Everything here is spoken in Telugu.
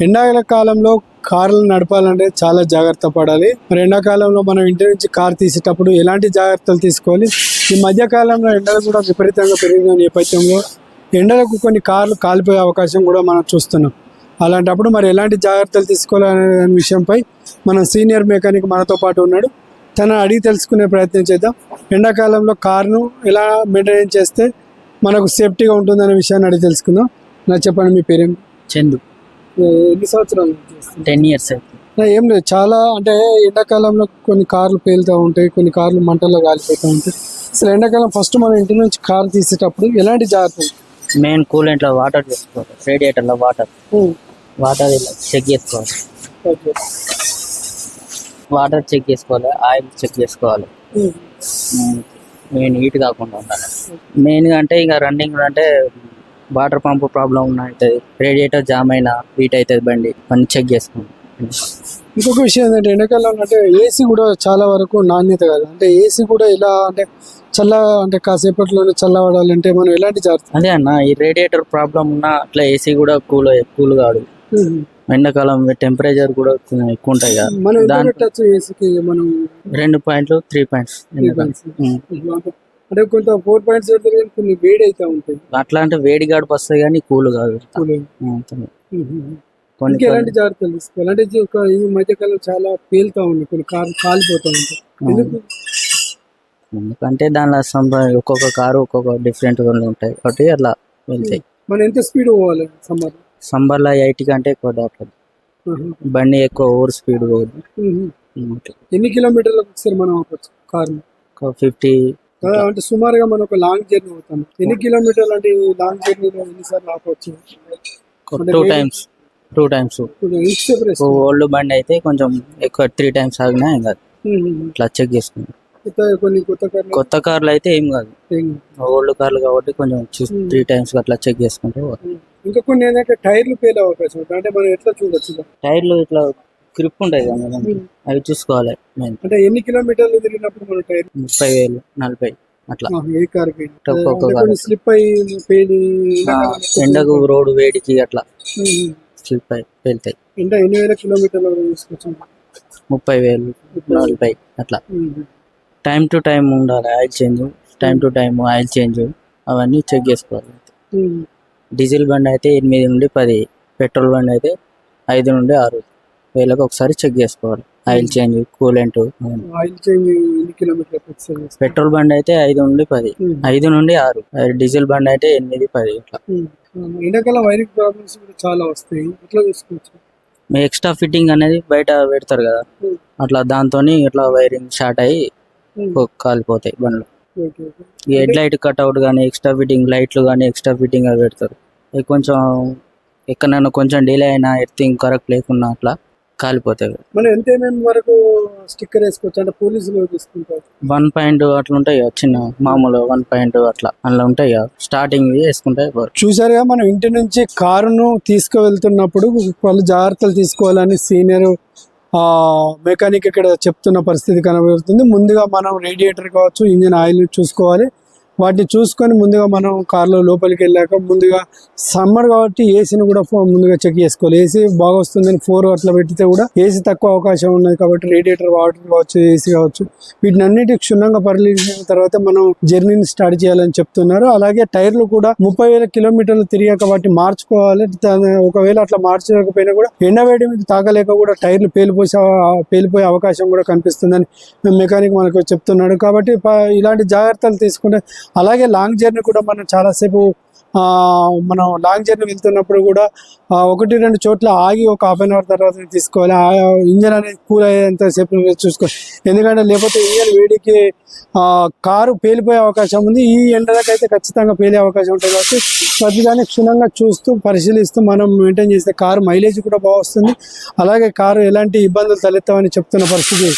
ఎండాకాలంలో కార్లు నడపాలంటే చాలా జాగ్రత్త పడాలి. మరి ఎండాకాలంలో మనం ఇంటి నుంచి కార్ తీసేటప్పుడు ఎలాంటి జాగ్రత్తలు తీసుకోవాలి? ఈ మధ్యకాలంలో ఎండలు కూడా విపరీతంగా పెరిగిన నేపథ్యంలో ఎండలకు కొన్ని కార్లు కాలిపోయే అవకాశం కూడా మనం చూస్తున్నాం. అలాంటప్పుడు మరి ఎలాంటి జాగ్రత్తలు తీసుకోవాలనే విషయంపై మన సీనియర్ మెకానిక్ మనతో పాటు ఉన్నాడు. తన అడిగి తెలుసుకునే ప్రయత్నం చేద్దాం. ఎండాకాలంలో కార్ను ఎలా మెయింటైన్ చేస్తే మనకు సేఫ్టీగా ఉంటుందనే విషయాన్ని అడిగి తెలుసుకుందాం. నా చెప్పండి మీ పేరేం? చందు. ఎన్ని సంవత్సరాలు? టెన్ ఇయర్స్ ఏం లేదు చాలా అంటే ఎండాకాలంలో కొన్ని కార్లు పేలుతూ ఉంటాయి కొన్ని కార్లు మంటల్లో కాలిపోతూ ఉంటాయి. అసలు ఎండాకాలం ఫస్ట్ మనం ఇంటి నుంచి కార్ తీసేటప్పుడు ఎలాంటి జాగ్రత్తలు మెయిన్ కూలెంట్లో వాటర్ చేసుకోవాలి రేడియేటర్లో వాటర్. వాటర్ ఇలా చెక్ చేసుకోవాలి. వాటర్ చెక్ చేసుకోవాలి ఆయిల్ చెక్ చేసుకోవాలి. మెయిన్ హీట్ కాకుండా ఉండాలి. మెయిన్గా అంటే ఇక రన్నింగ్ అంటే వాటర్ పంప్ ప్రాబ్లం ఉన్న అవుతుంది రేడియేటర్ జామ్ అయినా హీట్ అవుతుంది బండి. అన్ని చెక్ చేసుకోండి ఇంకొక విషయం ఏంటంటే ఎండాకాలం అంటే ఏసీ కూడా చాలా వరకు నాణ్యత కాదు. అంటే ఏసీ కూడా ఇలా అంటే చల్ల అంటే కాసేపట్లోనే చల్లబడాలంటే మనం ఎలాంటి జాగ్రత్త అదే అన్న ఈ రేడియేటర్ ప్రాబ్లం ఉన్నా అట్లా ఏసీ కూడా కూల్ కూల్ కాదు. ఎండాకాలం టెంపరేచర్ కూడా ఎక్కువ ఉంటాయి కదా. మనం దాని- పెట్టచ్చు ఏసీకి మనం రెండు పాయింట్లు త్రీ పాయింట్స్. అంటే కొంత ఫోర్ పాయింట్స్ కానీ కొన్ని వేడి అయితే ఉంటాయి. అట్లా అంటే వేడి గడుపు వస్తాయి కానీ కూల్ కాదు. కొన్ని ఎలాంటి జాగ్రత్తలు తీసుకోవాలి? అంటే ఒక ఈ మధ్యకాలం చాలా పేలుతా ఉంది. కొన్ని కార్ కాలిపోతా ఉంటాయి ఎందుకు? ఎందుకంటే దానిలో సంబ ఒక్కొక్క కారు ఒక్కొక్క డిఫరెంట్ ఉంటాయి. కాబట్టి అట్లా వెళ్తాయి. మనం ఎంత స్పీడ్ పోవాలి సమ్మర్? సంబర్లో ఎయిటీ కంటే ఎక్కువ దాటదు. బండి ఎక్కువ ఓవర్ స్పీడ్ పోదు. ఎన్ని కిలోమీటర్లకు ఒకసారి మనం కార్ ఒక ఫిఫ్టీ అంటే సుమారుగా మనం ఒక లాంగ్ జర్నీ అవుతాం ఎన్ని కిలోమీటర్లు అంటే ఈ లాంగ్ జర్నీలో ఎన్నిసార్లు ఆపవచ్చు two times two times? Old బండి అయితే కొంచెం ఎక్కువ త్రీ టైమ్స్ ఆగినా ఏం కాదు. ఇట్లా చెక్ చేసుకుంటాం. కొత్త కార్లు. అయితే ఏం కాదు. ఓల్డ్ కార్లు కాబట్టి కొంచెం త్రీ టైమ్స్ అట్లా చెక్ చేసుకుంటే. ఇంకా కొన్ని ఏంటంటే టైర్లు పేలే అవకాశం అంటే మనం ఎట్లా చూడొచ్చు? టైర్లు ఇట్లా గ్రిప్ ఉంటాయి కదా మేడం. అవి చూసుకోవాలి మెయిన్ అంటే ఎన్ని కిలోమీటర్లు తిరిగినప్పుడు మన టైర్ ముప్పై వేలు నలభై అట్లా. ఆ, ఏ కార్ స్లిప్ అయ్యి పేలి ఎండకు రోడ్డు వేడికి అట్లా. ఉమ్. స్లిప్ అయి వెళ్తాయి అంటే ఎన్ని వేల కిలోమీటర్లు తీసుకొచ్చాం? ముప్పై వేలు నలభై అట్లా. టైం టు టైం ఉండాలి oil change. Time to time oil change. అవన్నీ చెక్ చేసుకోవాలి. ఉమ్. డీజిల్ బండి అయితే ఎనిమిది నుండి పది పెట్రోల్ బండి అయితే ఐదు నుండి ఆరు. వేలకు ఒకసారి చెక్ చేసుకోవాలి. Oil change coolant oil change ఎన్ని చేస్తాం? పెట్రోల్ బండి అయితే ఐదు నుండి పది. ఉమ్. ఐదు నుండి ఆరు. డీజిల్ బండి అయితే ఎనిమిది పది ఇట్లా. ఉమ్. ఎండాకాలం వైరింగ్ ప్రాబ్లమ్స్ కూడా చాలా వస్తాయి. ఎట్లా చూసుకోవచ్చు? మీ ఎక్స్ట్రా ఫిట్టింగ్ అనేది బయట పెడతారు కదా. అట్లా దాంతో ఇట్లా వైరింగ్ షార్ట్ అయ్యి కాలిపోతాయి బండ్లు. హెడ్ లైట్ కట్అవుట్ కానీ ఎక్స్ట్రా ఫిట్టింగ్ లైట్లు కానీ ఎక్స్ట్రా ఫిట్టింగ్ అవి పెడతారు. కొంచెం ఎక్కడైనా కొంచెం డిలే అయినా ఎర్తింగ్ కరెక్ట్ లేకున్నా అట్లా కాలిపోతాయి. మనం ఎంత వరకు స్టిక్కర్ వేసుకోవచ్చు? అంటే పోలీసులు తీసుకుంటారు? వన్ పాయింట్ అట్లా ఉంటాయి చిన్న మామూలు వన్ పాయింట్ అట్లా అందులో ఉంటాయి స్టార్టింగ్ వేసుకుంటే పోరు. చూసారుగా మనం ఇంటి నుంచి కారును తీసుకువెళ్తున్నప్పుడు వాళ్ళు జాగ్రత్తలు తీసుకోవాలని సీనియర్ మెకానిక్ ఇక్కడ చెప్తున్న పరిస్థితి కనబడుతుంది. ముందుగా మనం రేడియేటర్ కావచ్చు ఇంజిన్ ఆయిల్ చూసుకోవాలి. వాటిని చూసుకొని ముందుగా మనం కార్లో లోపలికి వెళ్ళాక ముందుగా సమ్మర్ కాబట్టి ఏసీని కూడా ముందుగా చెక్ చేసుకోవాలి. ఏసీ బాగా వస్తుందని ఫోర్ అట్లా పెట్టితే కూడా ఏసీ తక్కువ అవకాశం ఉన్నది కాబట్టి రేడియేటర్ వాటర్ కావచ్చు ఏసీ కావచ్చు. వీటిని అన్నిటి క్షుణ్ణంగా పరిశీలించిన తర్వాత మనం జర్నీని స్టార్ట్ చేయాలని చెప్తున్నారు. అలాగే టైర్లు కూడా ముప్పై వేల కిలోమీటర్లు తిరిగాక వాటిని మార్చుకోవాలి. ఒకవేళ అట్లా మార్చలేకపోయినా కూడా ఎండవేడి మీద తాగలేక కూడా టైర్లు పేలిపోసే పేలిపోయే అవకాశం కూడా కనిపిస్తుందని మెకానిక్ మనకు చెప్తున్నాడు. కాబట్టి ప- ఇలాంటి జాగ్రత్తలు తీసుకుంటే అలాగే లాంగ్ జర్నీ కూడా మనం చాలాసేపు మనం లాంగ్ జర్నీ వెళ్తున్నప్పుడు కూడా ఒకటి రెండు చోట్ల ఆగి ఒక హాఫ్ అన్ అవర్ తర్వాత తీసుకోవాలి. ఆ ఇంజన్ అనేది కూల్ అయ్యేంత సేపు చూసుకోవాలి ఎందుకంటే లేకపోతే ఇంజన్ వేడికి కారు పేలిపోయే అవకాశం ఉంది. ఈ ఎండలకైతే ఖచ్చితంగా పేలే అవకాశం ఉంటుంది కాబట్టి ప్రతిదాన్ని క్షుణ్ణంగా చూస్తూ పరిశీలిస్తూ మనం మెయింటైన్ చేస్తే కారు మైలేజ్ కూడా బాగా వస్తుంది. అలాగే కారు ఎలాంటి ఇబ్బందులు తలెత్తామని చెప్తున్న పరిస్థితి